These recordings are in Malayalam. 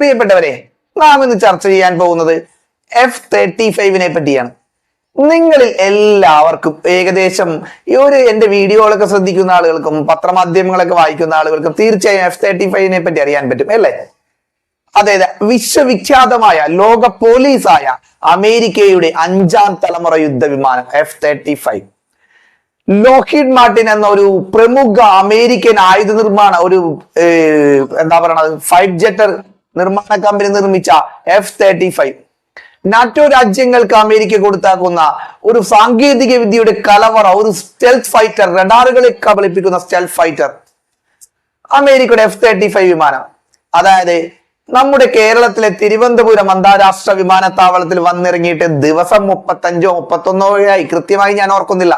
പ്രിയപ്പെട്ടവരെ നാം ഇന്ന് ചർച്ച ചെയ്യാൻ പോകുന്നത് എഫ് തേർട്ടി ഫൈവിനെ പറ്റിയാണ്. നിങ്ങളിൽ എല്ലാവർക്കും ഏകദേശം ഈ ഒരു എന്റെ വീഡിയോകളൊക്കെ ശ്രദ്ധിക്കുന്ന ആളുകൾക്കും പത്രമാധ്യമങ്ങളൊക്കെ വായിക്കുന്ന ആളുകൾക്കും തീർച്ചയായും എഫ് തേർട്ടി ഫൈവിനെ പറ്റി അറിയാൻ പറ്റും അല്ലേ? അതായത് വിശ്വവിഖ്യാതമായ ലോക പോലീസായ അമേരിക്കയുടെ അഞ്ചാം തലമുറ യുദ്ധ വിമാനം F thirty five Lockheed Martin എന്ന ഒരു പ്രമുഖ അമേരിക്കൻ ആയുധ നിർമ്മാണ ഒരു എന്താ പറയണത് ഫൈറ്റ് ജെറ്റർ നിർമ്മാണ കമ്പനി നിർമ്മിച്ച എഫ് തേർട്ടി ഫൈവ് നാറ്റോ രാജ്യങ്ങൾക്ക് അമേരിക്ക കൊടുത്താക്കുന്ന ഒരു സാങ്കേതിക വിദ്യയുടെ കലവറ ഒരു സ്റ്റെൽത്ത് ഫൈറ്റർ റഡാറുകളെ കബളിപ്പിക്കുന്ന സ്റ്റെൽത്ത് ഫൈറ്റർ അമേരിക്കയുടെ എഫ് തേർട്ടി ഫൈവ് വിമാനം. അതായത് നമ്മുടെ കേരളത്തിലെ തിരുവനന്തപുരം അന്താരാഷ്ട്ര വിമാനത്താവളത്തിൽ വന്നിറങ്ങിയിട്ട് ദിവസം മുപ്പത്തഞ്ചോ മുപ്പത്തൊന്നോ ആയി. കൃത്യമായി ഞാൻ ഓർക്കുന്നില്ല.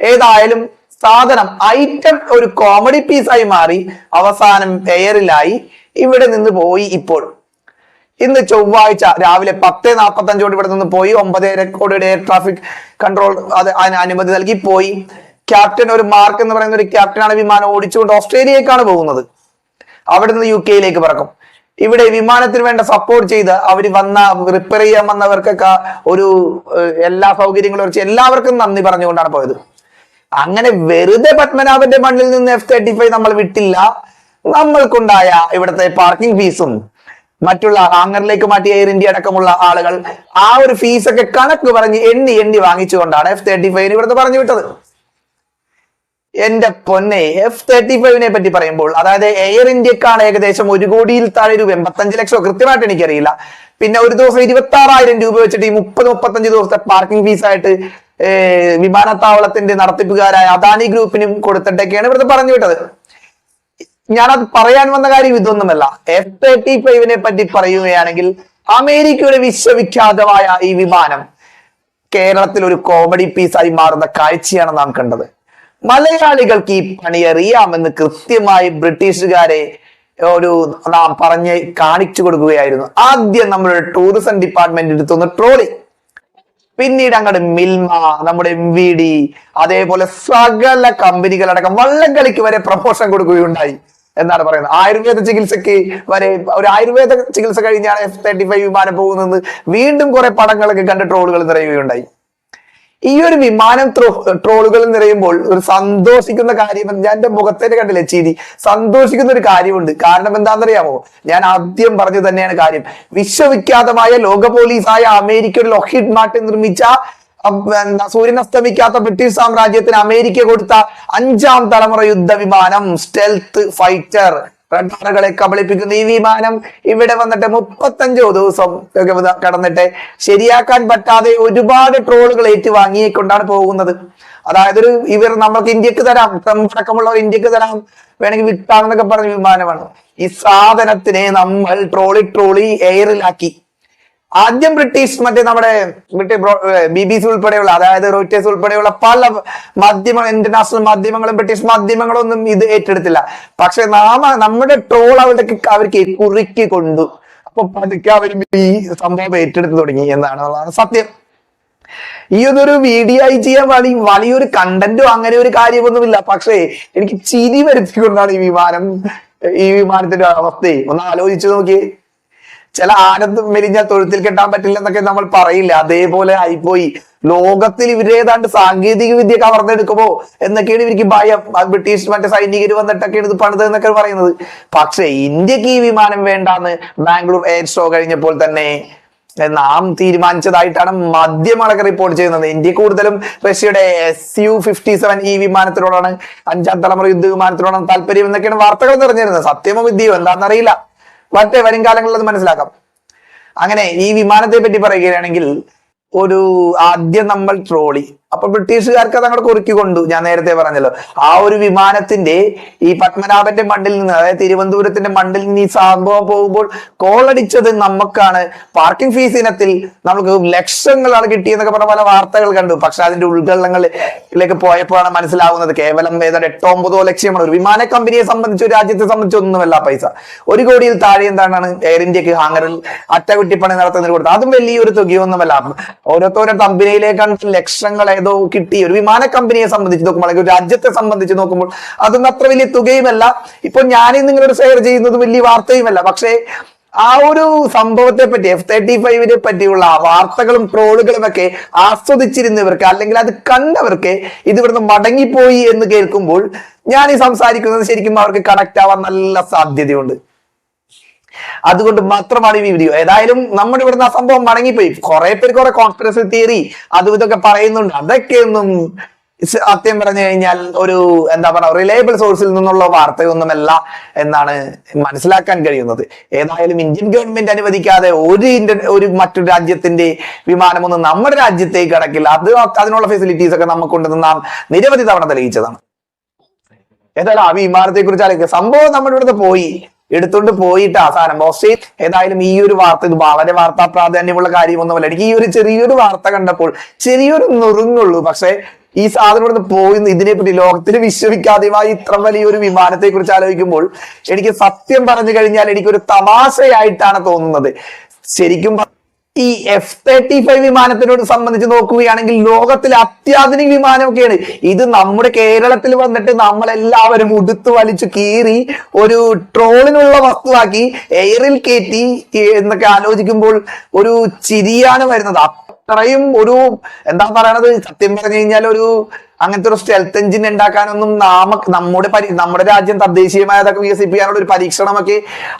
ഏതായാലും സാധനം ഐറ്റം ഒരു കോമഡി പീസായി മാറി. അവസാനം എയറിലായി ഇവിടെ നിന്ന് പോയി ഇപ്പോൾ. ഇന്ന് ചൊവ്വാഴ്ച രാവിലെ പത്ത് നാൽപ്പത്തി അഞ്ചോട് ഇവിടെ നിന്ന് പോയി. ഒമ്പത് റെക്കോർഡ് എയർ ട്രാഫിക് കൺട്രോൾ അത് അതിന് അനുമതി നൽകി പോയി. ക്യാപ്റ്റൻ ഒരു മാർക്ക് എന്ന് പറയുന്ന ഒരു ക്യാപ്റ്റനാണ് വിമാനം ഓടിച്ചുകൊണ്ട് ഓസ്ട്രേലിയക്കാണ് പോകുന്നത്. അവിടെ നിന്ന് യു കെയിലേക്ക് പറക്കും. ഇവിടെ വിമാനത്തിന് വേണ്ട സപ്പോർട്ട് ചെയ്ത് അവർ വന്ന റിപ്പയർ ചെയ്യാൻ വന്നവർക്കൊക്കെ ഒരു എല്ലാ സൗകര്യങ്ങളും വെച്ച് എല്ലാവർക്കും നന്ദി പറഞ്ഞുകൊണ്ടാണ് പോയത്. അങ്ങനെ വെറുതെ പത്മനാഭന്റെ മണ്ണിൽ നിന്ന് എഫ് തേർട്ടി ഫൈവ് നമ്മൾ വിട്ടില്ല. നമ്മൾക്കുണ്ടായ ഇവിടുത്തെ പാർക്കിംഗ് ഫീസും മറ്റുള്ള ഹാങ്ങറിലേക്ക് മാറ്റിയ എയർ ഇന്ത്യ അടക്കമുള്ള ആളുകൾ ആ ഒരു ഫീസൊക്കെ കണക്ക് പറഞ്ഞ് എണ്ണി എണ്ണി വാങ്ങിച്ചുകൊണ്ടാണ് എഫ് തേർട്ടി ഫൈവിന് ഇവിടുത്തെ പറഞ്ഞു വിട്ടത്. എന്റെ പൊന്നെ എഫ് തേർട്ടി ഫൈവിനെ പറ്റി പറയുമ്പോൾ അതായത് എയർ ഇന്ത്യക്കാണ് ഏകദേശം ഒരു കോടിയിൽ താഴെ രൂപ എൺപത്തഞ്ച് ലക്ഷം കൃത്യമായിട്ട് എനിക്കറിയില്ല. പിന്നെ ഒരു ദിവസം ഇരുപത്തി ആറായിരം രൂപ വെച്ചിട്ട് ഈ മുപ്പത് മുപ്പത്തഞ്ച് ദിവസത്തെ പാർക്കിംഗ് ഫീസായിട്ട് വിമാനത്താവളത്തിന്റെ നടത്തിപ്പുകാരായ അദാനി ഗ്രൂപ്പിനും കൊടുത്തിട്ടൊക്കെയാണ് ഇവിടുത്തെ പറഞ്ഞു വിട്ടത്. ഞാനത് പറയാൻ വന്ന കാര്യം ഇതൊന്നുമല്ല. എഫ് തേർട്ടി ഫൈവിനെ പറ്റി പറയുകയാണെങ്കിൽ അമേരിക്കയുടെ വിശ്വവിഖ്യാതമായ ഈ വിമാനം കേരളത്തിൽ ഒരു കോമഡി പീസായി മാറുന്ന കാഴ്ചയാണ് നാം കണ്ടത്. മലയാളികൾക്ക് ഈ പണി അറിയാമെന്ന് കൃത്യമായി ബ്രിട്ടീഷുകാരെ ഒരു നാം പറഞ്ഞ് കാണിച്ചു കൊടുക്കുകയായിരുന്നു. ആദ്യം നമ്മുടെ ടൂറിസം ഡിപ്പാർട്ട്മെന്റ് എടുത്തുനിന്ന് ട്രോളി. പിന്നീട് അങ്ങോട്ട് മിൽമ നമ്മുടെ എം വി ഡി അതേപോലെ സകല കമ്പനികളടക്കം വള്ളംകളിക്ക് വരെ പ്രൊമോഷൻ കൊടുക്കുകയുണ്ടായി എന്നാണ് പറയുന്നത്. ആയുർവേദ ചികിത്സക്ക് വരെ ഒരു ആയുർവേദ ചികിത്സ കഴിഞ്ഞാണ് എഫ് തേർട്ടി ഫൈവ് വിമാനം പോകുന്നത്. വീണ്ടും കുറെ പടങ്ങളൊക്കെ കണ്ട് ട്രോളുകൾ നിറയുകയുണ്ടായി. ഈ ഒരു വിമാനം ട്രോളുകൾ നിറയുമ്പോൾ ഒരു സന്തോഷിക്കുന്ന കാര്യം ഞാൻ എന്റെ മുഖത്തേക്ക് കണ്ടില്ലേ ചിരി സന്തോഷിക്കുന്ന ഒരു കാര്യമുണ്ട്. കാരണം എന്താണെന്നറിയാമോ? ഞാൻ ആദ്യം പറഞ്ഞു തന്നെയാണ് കാര്യം. വിശ്വവിഖ്യാതമായ ലോക പോലീസായ അമേരിക്കയുടെ ലൊഹിഡ് മാർട്ടിൻ നിർമ്മിച്ച സൂര്യൻ അസ്തമിക്കാത്ത ബ്രിട്ടീഷ് സാമ്രാജ്യത്തിന് അമേരിക്ക കൊടുത്ത അഞ്ചാം തലമുറ യുദ്ധ വിമാനം സ്റ്റെൽത്ത് ഫൈറ്റർ. റഡാറുകളെ കബളിപ്പിക്കുന്ന ഈ വിമാനം ഇവിടെ വന്നിട്ട് മുപ്പത്തഞ്ചോ ദിവസം കടന്നിട്ട് ശരിയാക്കാൻ പറ്റാതെ ഒരുപാട് ട്രോളുകൾ ഏറ്റുവാങ്ങിക്കൊണ്ടാണ് പോകുന്നത്. അതായത് ഒരു ഇവർ നമ്മൾക്ക് ഇന്ത്യയ്ക്ക് തരാം ട്രംപ് ഇന്ത്യയ്ക്ക് തരാം വേണമെങ്കിൽ വിട്ടാണെന്നൊക്കെ പറഞ്ഞ വിമാനമാണ്. ഈ സാധനത്തിനെ നമ്മൾ ട്രോളി ട്രോളി എയറിലാക്കി. ആദ്യം ബ്രിട്ടീഷ് മറ്റേ നമ്മുടെ ബി ബി സി ഉൾപ്പെടെയുള്ള അതായത് റോയിറ്റേഴ്സ് ഉൾപ്പെടെയുള്ള പല മാധ്യമ ഇന്റർനാഷണൽ മാധ്യമങ്ങളും ബ്രിട്ടീഷ് മാധ്യമങ്ങളും ഒന്നും ഇത് ഏറ്റെടുത്തില്ല. പക്ഷെ നാമ നമ്മുടെ ട്രോൾ അവരുടെ അവർക്ക് കുറുക്കി കൊണ്ടു. അപ്പൊ പതുക്കെ അവർ ഈ സംഭവം ഏറ്റെടുത്ത് തുടങ്ങി എന്നാണ് സത്യം. ഈ ഒരു വീഡിയോ ആയി ചെയ്യാൻ വളി വലിയൊരു കണ്ടന്റോ അങ്ങനെ ഒരു കാര്യമൊന്നുമില്ല. പക്ഷേ എനിക്ക് ചിരി വരുത്തിക്കൊണ്ടാണ് ഈ വിമാനം ഈ വിമാനത്തിന്റെ അവസ്ഥയെ. ഒന്ന് ആലോചിച്ചു നോക്കിയേ. ചില ആനന്ദം മെലിഞ്ഞാൽ തൊഴുത്തിൽ കെട്ടാൻ പറ്റില്ല എന്നൊക്കെ നമ്മൾ പറയില്ല. അതേപോലെ ആയിപ്പോയി. ലോകത്തിൽ ഇവരേതാണ്ട് സാങ്കേതിക വിദ്യ കവർന്നെടുക്കുമോ എന്നൊക്കെയാണ് ഇവർക്ക് ഭയം. ബ്രിട്ടീഷ് മറ്റേ സൈനികർ വന്നിട്ടൊക്കെയാണ് ഇത് പണിത് എന്നൊക്കെ പറയുന്നത്. പക്ഷെ ഇന്ത്യയ്ക്ക് ഈ വിമാനം വേണ്ടാന്ന് ബാംഗ്ലൂർ എയർ ഷോ കഴിഞ്ഞപ്പോൾ തന്നെ നാം തീരുമാനിച്ചതായിട്ടാണ് മാധ്യമങ്ങളൊക്കെ റിപ്പോർട്ട് ചെയ്യുന്നത്. ഇന്ത്യ കൂടുതലും റഷ്യയുടെ എസ് യു ഫിഫ്റ്റി സെവൻ ഈ വിമാനത്തിനോടാണ് അഞ്ചാം തലമുറ യുദ്ധ വിമാനത്തിനോടാണ് താല്പര്യം എന്നൊക്കെയാണ് വാർത്തകൾ നിറഞ്ഞിരുന്നത്. സത്യമോ വിദ്യയോ എന്താണെന്നറിയില്ല. വട്ടെ വരും കാലങ്ങളിൽ അത് മനസ്സിലാക്കാം. അങ്ങനെ ഈ വിമാനത്തെ പറ്റി പറയുകയാണെങ്കിൽ ഒരു ആദ്യം നമ്മൾ ട്രോളി. അപ്പൊ ബ്രിട്ടീഷുകാർക്ക് അത് അങ്ങോട്ട് കുറുക്കി കൊണ്ടു. ഞാൻ നേരത്തെ പറഞ്ഞല്ലോ. ആ ഒരു വിമാനത്തിന്റെ ഈ പത്മനാഭന്റെ മണ്ണിൽ നിന്ന് അതായത് തിരുവനന്തപുരത്തിന്റെ മണ്ണിൽ നിന്ന് ഈ സംഭവം പോകുമ്പോൾ കോളടിച്ചത് നമുക്കാണ്. പാർക്കിംഗ് ഫീസ് ഇനത്തിൽ നമുക്ക് ലക്ഷങ്ങളാണ് കിട്ടിയെന്നൊക്കെ പറഞ്ഞ പല വാർത്തകൾ കണ്ടു. പക്ഷെ അതിന്റെ ഉൾഗള്ളങ്ങളിലേക്ക് പോയപ്പോഴാണ് മനസ്സിലാവുന്നത് കേവലം ഏതാണ്ട് എട്ടോ ഒമ്പതോ ലക്ഷ്യമാണ് ഒരു വിമാന കമ്പനിയെ സംബന്ധിച്ച് രാജ്യത്തെ സംബന്ധിച്ച് ഒന്നുമല്ല പൈസ. ഒരു കോടിയിൽ താഴെ എന്താണ് എയർ ഇന്ത്യയ്ക്ക് ഹാങ്ങറിൽ അറ്റകുറ്റിപ്പണി നടത്തുന്നതിന് കൊടുത്തത്. അതും വലിയൊരു തുകയൊന്നുമല്ല. ഓരോരുത്തരോ കമ്പനിയിലേക്കാണ് ലക്ഷങ്ങൾ ഏതോ കിട്ടി. ഒരു വിമാന കമ്പനിയെ സംബന്ധിച്ച് നോക്കുമ്പോൾ അല്ലെങ്കിൽ രാജ്യത്തെ സംബന്ധിച്ച് നോക്കുമ്പോൾ അതൊന്നും അത്ര വലിയ തുകയുമല്ല. ഇപ്പൊ ഞാനും നിങ്ങളോട് ഷെയർ ചെയ്യുന്നത് വലിയ വാർത്തയുമല്ല. പക്ഷേ ആ ഒരു സംഭവത്തെ പറ്റി എഫ് തേർട്ടി ഫൈവിനെ പറ്റിയുള്ള വാർത്തകളും ട്രോളുകളും ഒക്കെ ആസ്വദിച്ചിരുന്നവർക്ക് അല്ലെങ്കിൽ അത് കണ്ടവർക്ക് ഇത് ഇവിടുന്ന് മടങ്ങിപ്പോയി എന്ന് കേൾക്കുമ്പോൾ ഞാൻ ഈ സംസാരിക്കുന്നത് ശരിക്കും അവർക്ക് കണക്ട് ആവാൻ നല്ല സാധ്യതയുണ്ട്. അതുകൊണ്ട് മാത്രമാണ് ഈ വീഡിയോ ഏതായാലും നമ്മുടെ ഇവിടുന്ന് ആ സംഭവം മടങ്ങിപ്പോയി. കുറെ പേര് കുറെ കോൺസ്പിറസി തിയറി അതും ഇതൊക്കെ പറയുന്നുണ്ട്. അതൊക്കെ ഒന്നും സത്യം പറഞ്ഞു കഴിഞ്ഞാൽ ഒരു എന്താ പറയുക റിലയബിൾ സോഴ്സിൽ നിന്നുള്ള വാർത്തയൊന്നുമല്ല എന്നാണ് മനസ്സിലാക്കാൻ കഴിയുന്നത്. ഏതായാലും ഇന്ത്യൻ ഗവൺമെന്റ് അനുവദിക്കാതെ ഒരു ഇന്ത്യൻ ഒരു മറ്റൊരു രാജ്യത്തിന്റെ വിമാനമൊന്നും നമ്മുടെ രാജ്യത്തേക്ക് കടക്കില്ല. അത് അതിനുള്ള ഫെസിലിറ്റീസ് ഒക്കെ നമുക്കുണ്ടെന്ന് നാം നിരവധി തവണ തെളിയിച്ചതാണ്. ഏതായാലും ആ വിമാനത്തെ കുറിച്ച് സംഭവം നമ്മുടെ ഇവിടുത്തെ പോയി. എടുത്തോണ്ട് പോയിട്ട് അവസാനം. ഓസ്ട്രേലിയ ഏതായാലും ഈ ഒരു വാർത്ത ഇത് വളരെ വാർത്താ പ്രാധാന്യമുള്ള കാര്യമൊന്നുമല്ല. എനിക്ക് ഈ ഒരു ചെറിയൊരു വാർത്ത കണ്ടപ്പോൾ ചെറിയൊരു നുറുങ്ങുള്ളൂ. പക്ഷേ ഈ സാധനം ഇവിടുന്ന് പോയി ഇതിനെപ്പറ്റി ലോകത്തിൽ വിശ്വസിക്കാതെയുമായി ഇത്ര വലിയൊരു വിമാനത്തെ കുറിച്ച് ആലോചിക്കുമ്പോൾ എനിക്ക് സത്യം പറഞ്ഞു കഴിഞ്ഞാൽ എനിക്കൊരു തമാശയായിട്ടാണ് തോന്നുന്നത്. ശരിക്കും ഈ എഫ് തേർട്ടി ഫൈവ് വിമാനത്തിനോട് സംബന്ധിച്ച് നോക്കുകയാണെങ്കിൽ ലോകത്തിലെ അത്യാധുനിക വിമാനമൊക്കെയാണ്. ഇത് നമ്മുടെ കേരളത്തിൽ വന്നിട്ട് നമ്മളെല്ലാവരും ഉടുത്തു വലിച്ചു കീറി ഒരു ട്രോളിനുള്ള വസ്തുവാക്കി എയറിൽ കയറ്റി എന്നൊക്കെ ആലോചിക്കുമ്പോൾ ഒരു ചിരിയാണ് വരുന്നത്. അത്രയും ഒരു എന്താ പറയണത്? സത്യം പറഞ്ഞു കഴിഞ്ഞാൽ ഒരു അങ്ങനത്തെ ഒരു സ്റ്റെൽത്ത് എഞ്ചിൻ ഉണ്ടാക്കാനൊന്നും നാമ നമ്മുടെ നമ്മുടെ രാജ്യം തദ്ദേശീയമായതൊക്കെ വികസിപ്പിക്കാനുള്ള ഒരു പരീക്ഷണമൊക്കെ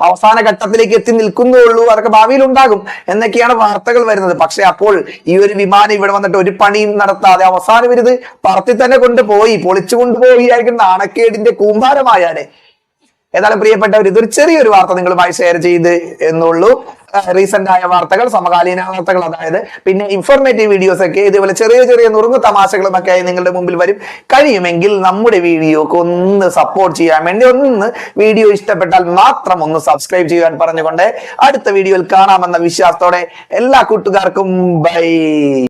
അവസാന ഘട്ടത്തിലേക്ക് എത്തി നിൽക്കുന്നുള്ളൂ അതൊക്കെ ഭാവിയിൽ ഉണ്ടാകും എന്നൊക്കെയാണ് വാർത്തകൾ വരുന്നത്. പക്ഷെ അപ്പോൾ ഈ ഒരു വിമാനം ഇവിടെ വന്നിട്ട് ഒരു പണിയും നടത്താതെ അവസാനം ഇത് പറത്തി തന്നെ കൊണ്ടുപോയി പൊളിച്ചു കൊണ്ടുപോയി ആയിരിക്കും നാണക്കേടിന്റെ കൂമ്പാരമായാലേ. ഏതായാലും പ്രിയപ്പെട്ടവർ ഇതൊരു ചെറിയൊരു വാർത്ത നിങ്ങളുമായി ഷെയർ ചെയ്ത് എന്നുള്ളൂ. റീസെന്റ് ആയ വാർത്തകൾ സമകാലീന വാർത്തകൾ അതായത് പിന്നെ ഇൻഫോർമേറ്റീവ് വീഡിയോസ് ഒക്കെ ഇതുപോലെ ചെറിയ ചെറിയ നുറുങ്ങു തമാശകളും ഒക്കെ ആയി നിങ്ങളുടെ മുമ്പിൽ വരും. കഴിയുമെങ്കിൽ നമ്മുടെ വീഡിയോക്ക് ഒന്ന് സപ്പോർട്ട് ചെയ്യാൻ വേണ്ടി ഒന്ന് വീഡിയോ ഇഷ്ടപ്പെട്ടാൽ മാത്രം ഒന്ന് സബ്സ്ക്രൈബ് ചെയ്യാൻ പറഞ്ഞുകൊണ്ട് അടുത്ത വീഡിയോയിൽ കാണാമെന്ന വിശ്വാസത്തോടെ എല്ലാ കൂട്ടുകാർക്കും ബൈ